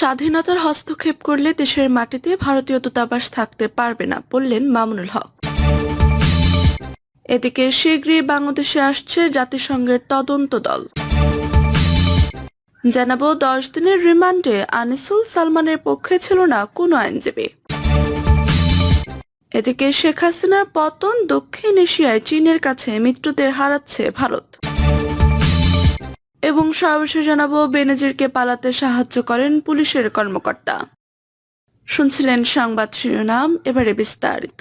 স্বাধীনতার হস্তক্ষেপ করলে দেশের মাটিতে ভারতীয় দূতাবাস থাকতে পারবে না বললেন মামুনুল হক। এদিকে শীঘ্রই বাংলাদেশে আসছে জাতিসংঘের তদন্ত দল। জানাব, দশ দিনের রিমান্ডে আনিসুল সালমানের পক্ষে ছিল না কোনো আইনজীবী। এদিকে শেখ হাসিনার পতন দক্ষিণ এশিয়ায় চীনের কাছে মিত্রদের হারাচ্ছে ভারত। এবং সর্বশেষ জানাব, বেনেজিরকে পালাতে সাহায্য করেন পুলিশের কর্মকর্তা। শুনছিলেন সংবাদ শিরোনাম, এবারে বিস্তারিত।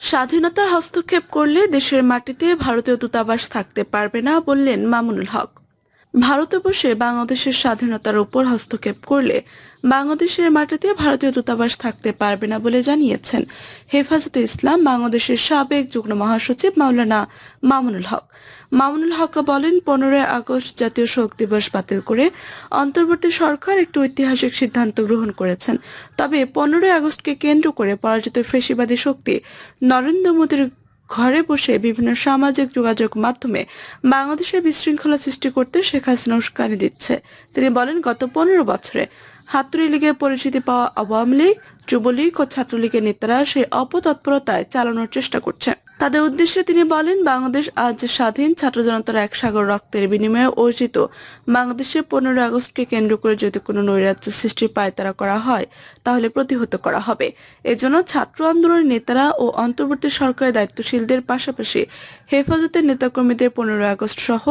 স্বাধীনতার হস্তক্ষেপ করলে দেশের মাটিতে ভারতীয় দূতাবাস থাকতে পারবে না বললেন মামুনুল হক। ভারতে বসে বাংলাদেশের স্বাধীনতার উপর হস্তক্ষেপ করলে বাংলাদেশের মাটিতে ভারতীয় দূতাবাস থাকতে পারবে না বলে জানিয়েছেন হেফাজতে ইসলাম বাংলাদেশের সাবেক যুগ্ম মহাসচিব মাওলানা মামুনুল হক। মামুনুল হক বলেন, পনেরোই আগস্ট জাতীয় শোক দিবস বাতিল করে অন্তর্বর্তী সরকার একটি ঐতিহাসিক সিদ্ধান্ত গ্রহণ করেছেন। তবে পনেরোই আগস্টকে কেন্দ্র করে পরাজিত ফেসিবাদী শক্তি নরেন্দ্র মোদীর ঘরে বসে বিভিন্ন সামাজিক যোগাযোগ মাধ্যমে বাংলাদেশের বিশৃঙ্খলা সৃষ্টি করতে শেখ হাসিনা উস্কানি দিচ্ছে। তিনি বলেন, গত পনেরো বছরে হাতুড়ি লীগের পরিচিতি পাওয়া আওয়ামী লীগ, যুবলীগ ও ছাত্রলীগের নেতারা সেই অপতৎপরতায় চালানোর চেষ্টা করছে। তাদের উদ্দেশ্যে তিনি বলেন, বাংলাদেশ আজ স্বাধীন ছাত্র জনতার এক সাগর রক্তের বিনিময়ে অর্জিত বাংলাদেশের পনেরো আগস্টকে কেন্দ্র করে যদি কোনো নৈরাজ্য সৃষ্টির পায়তারা করা হয়, তাহলে প্রতিহত করা হবে। এজন্য ছাত্র আন্দোলনের নেতারা ও অন্তর্বর্তী সরকারের দায়িত্বশীলদের পাশাপাশি হেফাজতের নেতাকর্মীদের পনেরো আগস্ট সহ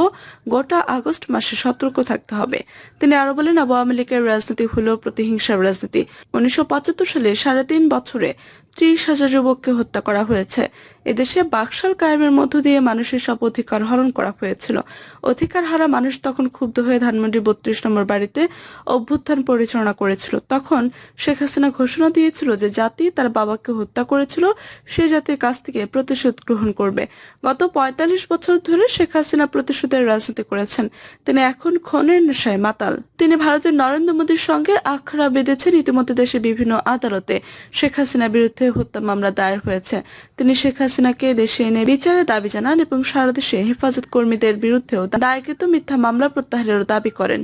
গোটা আগস্ট মাসে সতর্ক থাকতে হবে। তিনি আরও বলেন, আওয়ামী লীগের রাজনীতি হল প্রতিহিংসার রাজনীতি। উনিশশো পঁচাত্তর সালে সাড়ে তিন বছরে ত্রিশ হাজার যুবককে হত্যা করা হয়েছে। এদেশে বাকশাল কায়েমের মধ্য দিয়ে মানুষের সব অধিকার হরণ করা হয়েছিল। অধিকার হারা মানুষ তখন ক্ষুব্ধ হয়ে ধানমন্ডি বত্রিশ নম্বর বাড়িতে অভ্যুত্থান পরিচালনা করেছিল। তখন শেখ হাসিনা ঘোষণা দিয়েছিল যে জাতি তার বাবাকে হত্যা করেছিল, সে জাতির কাছ থেকে প্রতিশোধ গ্রহণ করবে। গত পঁয়তাল্লিশ বছর ধরে শেখ হাসিনা প্রতিশোধের রাজনীতি করেছেন। তিনি এখন ক্ষণের নেশায় মাতাল। তিনি ভারতের নরেন্দ্র মোদীর সঙ্গে আখড়া বেঁধেছেন। ইতিমধ্যে দেশের বিভিন্ন আদালতে শেখ হাসিনার বিরুদ্ধে হত্যা মামলা দায়ের হয়েছে। তিনি শেখ হাসিনাকে দেশে এনে বিচারে দাবি জানান এবং সারা দেশে হেফাজত কর্মীদের বিরুদ্ধেও দায়েরকৃত মিথ্যা মামলা প্রত্যাহারের দাবি করেন।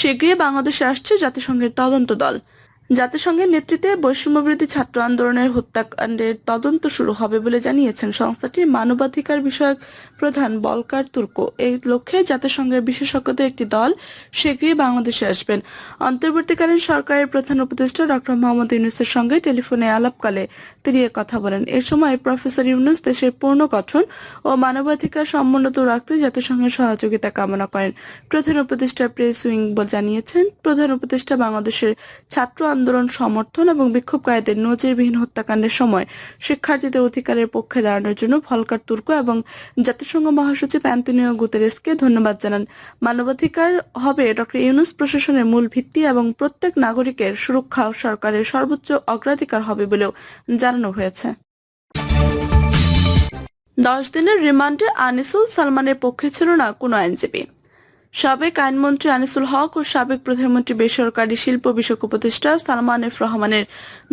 শীঘ্রই বাংলাদেশে আসছে জাতিসংঘের তদন্ত দল। জাতিসংঘের নেতৃত্বে বৈষম্যবিরোধী ছাত্র আন্দোলনের হত্যাকাণ্ডের তদন্ত শুরু হবে বলে জানিয়েছেন সংস্থাটির মানবাধিকার বিষয়ক প্রধান বলকার তুর্ক। এই লক্ষ্যে জাতিসংঘের বিশেষজ্ঞদের একটি দল শীঘ্রই বাংলাদেশে আসবেন। অন্তর্বর্তীকালীন সরকারের প্রধান উপদেষ্টা ডক্টর মোহাম্মদ ইউনুসের সঙ্গে টেলিফোনে আলাপকালে তিনি কথা বলেন। এ সময় প্রফেসর ইউনুস দেশের পূর্ণ গঠন ও মানবাধিকার সমুন্নত রাখতে জাতিসংঘের সহযোগিতা কামনা করেন। প্রধান উপদেষ্টা প্রেস উইং জানিয়েছেন, প্রধান উপদেষ্টা বাংলাদেশের ছাত্র আন্দোলন সমর্থন এবং বিক্ষোভকারীদের নজিরবিহীন হত্যাকাণ্ডের সময় শিক্ষার্থীদের অধিকারের পক্ষে দাঁড়ানোর জন্য ভলকার তুর্ক এবং জাতিসংঘ মহাসচিব অ্যান্টনিও গুতেরেসকে ধন্যবাদ জানান। মানবাধিকার হবে ডক্টর ইউনুস প্রশাসনের মূল ভিত্তি এবং প্রত্যেক নাগরিকের সুরক্ষা সরকারের সর্বোচ্চ অগ্রাধিকার হবে বলেও জানানো হয়েছে। দশ দিনের রিমান্ডে আনিসুল সালমানের পক্ষে ছিল না কোনো আইনজীবী। সাবেক আইনমন্ত্রী আনিসুল হক ও সাবেক প্রধানমন্ত্রী বেসরকারি শিল্প বিষয়ক উপদেষ্টা সালমান এফ রহমানের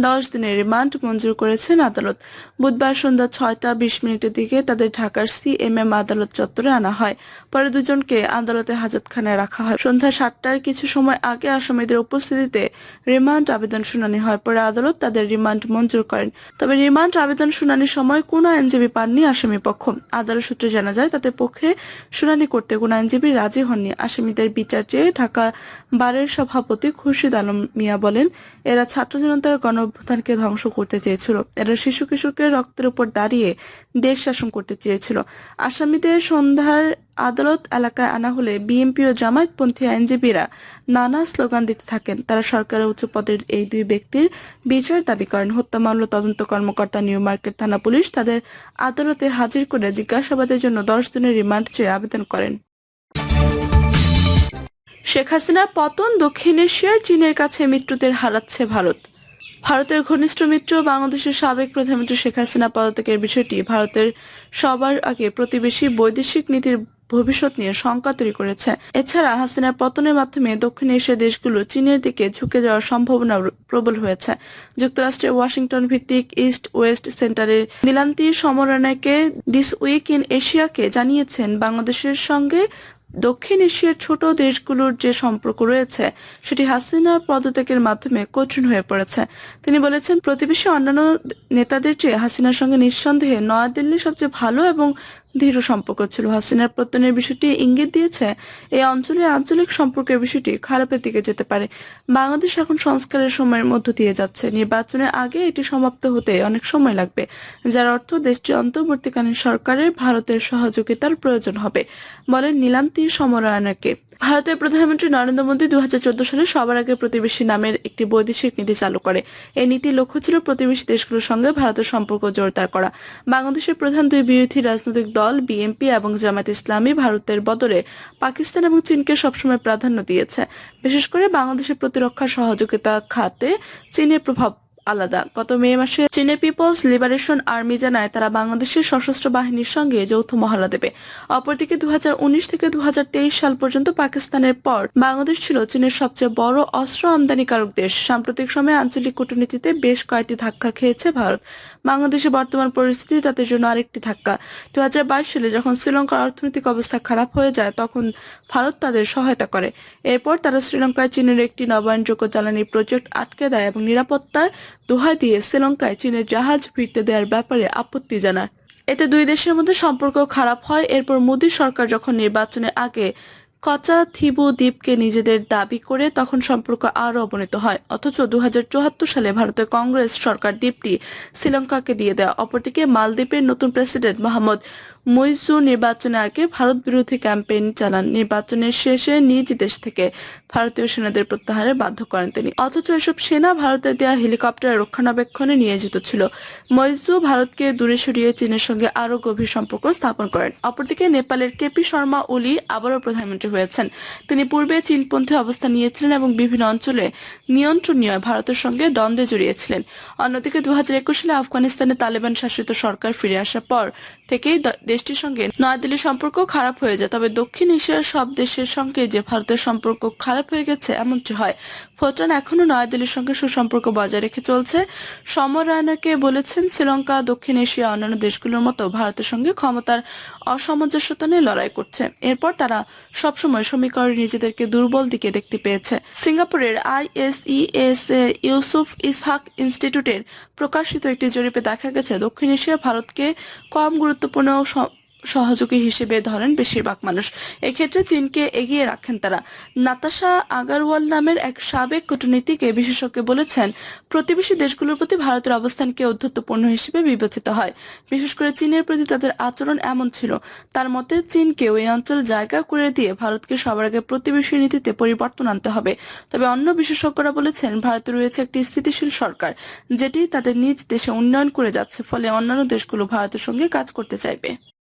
দশ দিনের রিমান্ড মঞ্জুর করেছেন আদালত। বুধবার সন্ধ্যা ছয়টা বিশ মিনিটের দিকে তাদের ঢাকার সিএমএম আদালত চত্বরে আনা হয়। পরে দুজনকে আদালতে হাজতখানায় রাখা হয়। সন্ধ্যা সাতটার কিছু সময় আগে আসামিদের উপস্থিতিতে রিমান্ড আবেদন শুনানি হয়। পরে আদালত তাদের রিমান্ড মঞ্জুর করেন। তবে রিমান্ড আবেদন শুনানির সময় কোনো আইনজীবী পাননি আসামি পক্ষ আদালত সূত্রে জানা যায়, তাদের পক্ষে শুনানি করতে কোনো আইনজীবী রাজি হননি। আসামিদের বিচার চেয়ে ঢাকা বারের সভাপতি খুরশিদ আলম মিয়া বলেন, এরা ছাত্র জনতার গণ অভ্যুত্থানকে ধ্বংস করতে চেয়েছিল। এরা শিশু কিশোরকে রক্তের উপর দাঁড়িয়ে দেশ শাসন করতে চেয়েছিল। আসামিদের সন্ধ্যার আদালত এলাকায় আনা হলে বিএনপি ও জামায়াতপন্থী আইনজীবীরা নানা স্লোগান দিতে থাকেন। তারা সরকারের উচ্চ পদের এই দুই ব্যক্তির বিচার দাবি করেন। হত্যা মামলা তদন্ত কর্মকর্তা নিউ মার্কেট থানা পুলিশ তাদের আদালতে হাজির করে জিজ্ঞাসাবাদের জন্য দশ দিনের রিমান্ড চেয়ে আবেদন করেন। শেখ হাসিনার পতন দক্ষিণ এশিয়ায় চীনের কাছে মিত্রদের হারাচ্ছে ভারত। ভারতের ঘনিষ্ঠ মিত্র বাংলাদেশের সাবেক প্রধানমন্ত্রী শেখ হাসিনা পদত্যাগের বিষয়টি ভারতের সবার আগে প্রতিবেশী বৈদেশিক নীতির ভবিষ্যৎ নিয়ে শঙ্কা তৈরি করেছে। এছাড়া হাসিনার পতনের মাধ্যমে দক্ষিণ এশিয়া দেশগুলো চীনের দিকে ঝুঁকে যাওয়ার সম্ভাবনা প্রবল হয়েছে। যুক্তরাষ্ট্রের ওয়াশিংটন ভিত্তিক ইস্ট ওয়েস্ট সেন্টারের Nilanthi Samaranayake this week in এশিয়াকে জানিয়েছেন বাংলাদেশের সঙ্গে দক্ষিণ এশিয়ার ছোট দেশগুলোর যে সম্পর্ক রয়েছে, সেটি হাসিনার পদত্যাগের মাধ্যমে কঠিন হয়ে পড়েছে। তিনি বলেছেন, প্রতিবেশী অন্যান্য নেতাদের চেয়ে হাসিনার সঙ্গে নিঃসন্দেহে নয়াদিল্লি সবচেয়ে ভালো এবং দৃঢ় সম্পর্ক ছিল। হাসিনার পতনের বিষয়টি ইঙ্গিত দিয়েছে, এই অঞ্চলে আঞ্চলিক সম্পর্কের বিষয়টি খারাপের দিকে যেতে পারে। বাংলাদেশ এখন সংস্কারের সময়ের মধ্য দিয়ে যাচ্ছে। নির্বাচনের আগে এটি সমাপ্ত হতে অনেক সময় লাগবে, যার অর্থ দেশটির অন্তর্বর্তীকালীন সরকারের ভারতের সহযোগিতার প্রয়োজন হবে, বলেন নীলান্তি সমরায়ণকে। ভারতের প্রধানমন্ত্রী নরেন্দ্র মোদী দু হাজার চোদ্দ সালে সবার আগে প্রতিবেশী নামের একটি বৈদেশিক নীতি চালু করে। এই নীতির লক্ষ্য ছিল প্রতিবেশী দেশগুলোর সঙ্গে ভারতের সম্পর্ক জোরদার করা। বাংলাদেশের প্রধান দুই বিরোধী রাজনৈতিক দল, বিএনপি এবং জামাত ইসলামী ভারতের বদলে পাকিস্তান এবং চীনকে সবসময় প্রাধান্য দিয়েছে। বিশেষ করে বাংলাদেশের প্রতিরক্ষা সহযোগিতা খাতে চীনের প্রভাব আলাদা। গত মে মাসে চীনের পিপলস লিবারেশন আর্মি জানায় তারা বাংলাদেশের সশস্ত্র বাহিনীর সঙ্গে যৌথ মহড়া দেবে। অপরদিকে দুহাজার উনিশ থেকে দুহাজার তেইশ সাল পর্যন্ত পাকিস্তানের পর বাংলাদেশ ছিল চীনের সবচেয়ে বড় অস্ত্র আমদানিকারক দেশ। সাম্প্রতিক সময়ে আঞ্চলিক কূটনীতিতে বেশ কয়েকটি ধাক্কা খেয়েছে ভারত। বাংলাদেশের বর্তমান পরিস্থিতি তাদের জন্য আরেকটি ধাক্কা। দু হাজার বাইশ সালে যখন শ্রীলঙ্কার অর্থনৈতিক অবস্থা খারাপ হয়ে যায়, তখন ভারত তাদের সহায়তা করে। এরপর তারা শ্রীলঙ্কায় চীনের একটি নবায়নযোগ্য জ্বালানি প্রজেক্ট আটকে দেয় এবং নিরাপত্তার দোহাই দিয়ে শ্রীলঙ্কায় চীনের জাহাজ ফিরতে দেওয়ার ব্যাপারে আপত্তি জানায়। এতে দুই দেশের মধ্যে সম্পর্ক খারাপ হয়। এরপর মোদী সরকার যখন নির্বাচনের আগে কচা থিবু দ্বীপকে নিজেদের দাবি করে তখন সম্পর্ক আরও অবনীত হয়। অথচ দুহাজার চুয়াত্তর সালে ভারতের কংগ্রেস সরকার দ্বীপটি শ্রীলঙ্কাকে দিয়ে দেয়। অপরদিকে মালদ্বীপের নতুন প্রেসিডেন্ট মোহাম্মদ মুইজু নির্বাচনের আগে ভারত বিরোধী ক্যাম্পেইন চালান। নির্বাচনের শেষে নিজ দেশ থেকে ভারতীয় সেনাদের প্রত্যাহারে বাধ্য করেন তিনি। অথচ এসব সেনা ভারতের দেওয়া হেলিকপ্টার রক্ষণাবেক্ষণে নিয়োজিত ছিল। মইজু ভারতকে দূরে সরিয়ে চীনের সঙ্গে আরও গভীর সম্পর্ক স্থাপন করেন। অপরদিকে নেপালের কেপি শর্মা ওলি আবারও প্রধানমন্ত্রী হয়েছেন। তিনি পূর্বে চীনপন্থী অবস্থান নিয়েছিলেন এবং বিভিন্ন অঞ্চলে নিয়ন্ত্রণ নিয়ে ভারতের সঙ্গে দ্বন্দ্বে জড়িয়েছিলেন। অন্যদিকে দু হাজার একুশ সালে আফগানিস্তানে তালেবান শাসিত সরকার ফিরে আসার পর থেকেই দেশটির সঙ্গে নয়াদিল্লির সম্পর্ক খারাপ হয়ে যায়। তবে দক্ষিণ এশিয়ার সব দেশের সঙ্গে যে ভারতের সম্পর্ক খারাপ হয়ে গেছে, এমনটি হয়। ভুটান এখনও নয়াদিল্লির সঙ্গে সুসম্পর্ক বজায় রেখে চলছে। সমর রায়নাকে বলেছেন, শ্রীলঙ্কা, দক্ষিণ এশিয়া, অন্যান্য দেশগুলোর মতো ভারতের সঙ্গে ক্ষমতার অসামঞ্জস্যতা নিয়ে লড়াই করছে। এরপর তারা সবসময় সমীকরণে নিজেদেরকে দুর্বল দিকে দেখতে পেয়েছে। সিঙ্গাপুরের আইএসইএস ইউসুফ ইসহাক ইনস্টিটিউটের প্রকাশিত একটি জরিপে দেখা গেছে, দক্ষিণ এশিয়া ভারতকে কম গুরুত্বপূর্ণ সহযোগী হিসেবে ধরেন বেশিরভাগ মানুষ। এক্ষেত্রে চীনকে এগিয়ে রাখেন তারা। নাতাশা আগারওয়াল নামের এক সাবেক কূটনীতিকে বিশেষজ্ঞ বলেছেন, প্রতিবেশী দেশগুলোর প্রতি ভারতের অবস্থানকে ঔদ্ধত্যপূর্ণ হিসেবে বিবেচিত হয়। বিশেষ করে চীনের প্রতি তাদের আচরণ এমন ছিল। তার মতে, চীনকেও এই অঞ্চল জায়গা করে দিয়ে ভারতকে সবার আগে প্রতিবেশী নীতিতে পরিবর্তন আনতে হবে। তবে অন্য বিশেষজ্ঞরা বলেছেন, ভারতে রয়েছে একটি স্থিতিশীল সরকার, যেটি তাদের নিজ দেশে উন্নয়ন করে যাচ্ছে, ফলে অন্যান্য দেশগুলো ভারতের সঙ্গে কাজ করতে চাইবে।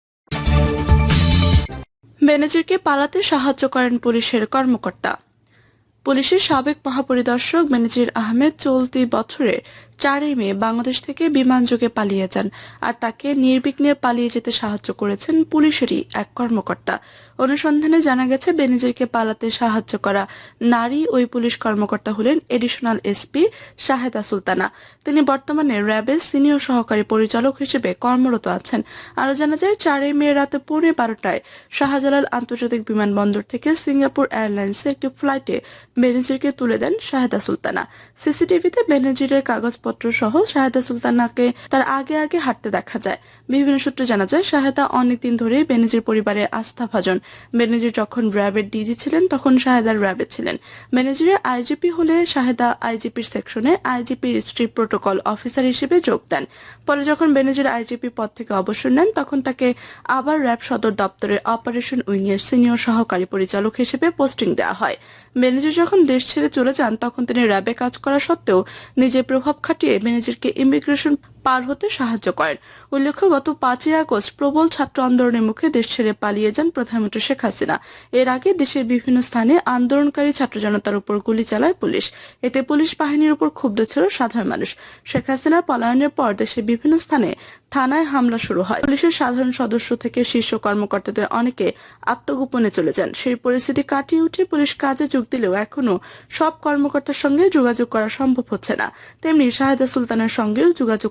বেনজিরকে পালাতে সাহায্য করেন পুলিশের কর্মকর্তা। পুলিশের সাবেক মহাপরিদর্শক ম্যানেজার আহমেদ চলতি বছরের চারই মে বাংলাদেশ থেকে বিমানযোগে পালিয়ে যান আর তাকে নির্বিঘ্নে পালিয়ে যেতে সাহায্য করেছেন পুলিশেরই এক কর্মকর্তা। অনুসন্ধানে জানা গেছে, বেনজিরকে পালাতে সাহায্য করা নারী ওই পুলিশ কর্মকর্তা হলেন এডিশনাল এসপি শাহেদা সুলতানা। তিনি বর্তমানে র্যাবের সিনিয়র সহকারী পরিচালক হিসেবে কর্মরত আছেন। আরও জানা যায়, চারই মে রাতে পৌনে বারোটায় শাহজালাল আন্তর্জাতিক বিমানবন্দর থেকে সিঙ্গাপুর এয়ারলাইন্সে একটি ফ্লাইটে বেনজিরকে তুলে দেন শাহেদা সুলতানা। সিসিটিভিতে বেনজিরের কাগজপত্র সহ শাহেদা সুলতানাকে তার আগে আগে হাঁটতে দেখা যায়। বিভিন্ন সূত্রে জানা যায়, শাহেদা অনেকদিন ধরে বেনজির পরিবারের আস্থাভাজন। বেনজির যখন র্যাবের ডিজি ছিলেন, তখন শাহেদার র্যাবে ছিলেন। বেনজিরের আইজিপি হলে শাহেদা আইজিপির সেকশনে আইজিপির স্ট্রিট প্রোটোকল অফিসার হিসেবে যোগ দেন। পরে যখন বেনজির আইজিপি পদ থেকে অবসর নেন, তখন তাকে আবার র্যাব সদর দপ্তরের অপারেশন উইংয়ের সিনিয়র সহকারী পরিচালক হিসেবে পোস্টিং দেওয়া হয়। বেনজির যখন দেশ ছেড়ে চলে যান, তখন তিনি র্যাবে কাজ করা সত্ত্বেও নিজের প্রভাব খাটিয়ে ম্যানেজারকে ইমিগ্রেশন পার হতে সাহায্য করেন। উল্লেখ্য, গত পাঁচই আগস্ট প্রবল ছাত্র আন্দোলনের মুখে দেশ ছেড়ে পালিয়ে যান প্রধানমন্ত্রী শেখ হাসিনা। এর আগে দেশের বিভিন্ন স্থানে আন্দোলনকারী ছাত্র জনতার উপর গুলি চালায় পুলিশ। এতে পুলিশ বাহিনীর উপর ক্ষুব্ধ ছিল সাধারণ মানুষ। শেখ হাসিনা পলায়নের পর দেশের বিভিন্ন স্থানে থানায় হামলা শুরু হয়। পুলিশের সাধারণ সদস্য থেকে শীর্ষ কর্মকর্তাদের অনেকে আত্মগোপনে চলে যান। সেই পরিস্থিতি কাটিয়ে উঠে পুলিশ কাজে যোগ দিলেও এখনও সব কর্মকর্তার সঙ্গে যোগাযোগ করা সম্ভব হচ্ছে না। তেমনি শাহেদা সুলতানের সঙ্গেও যোগাযোগ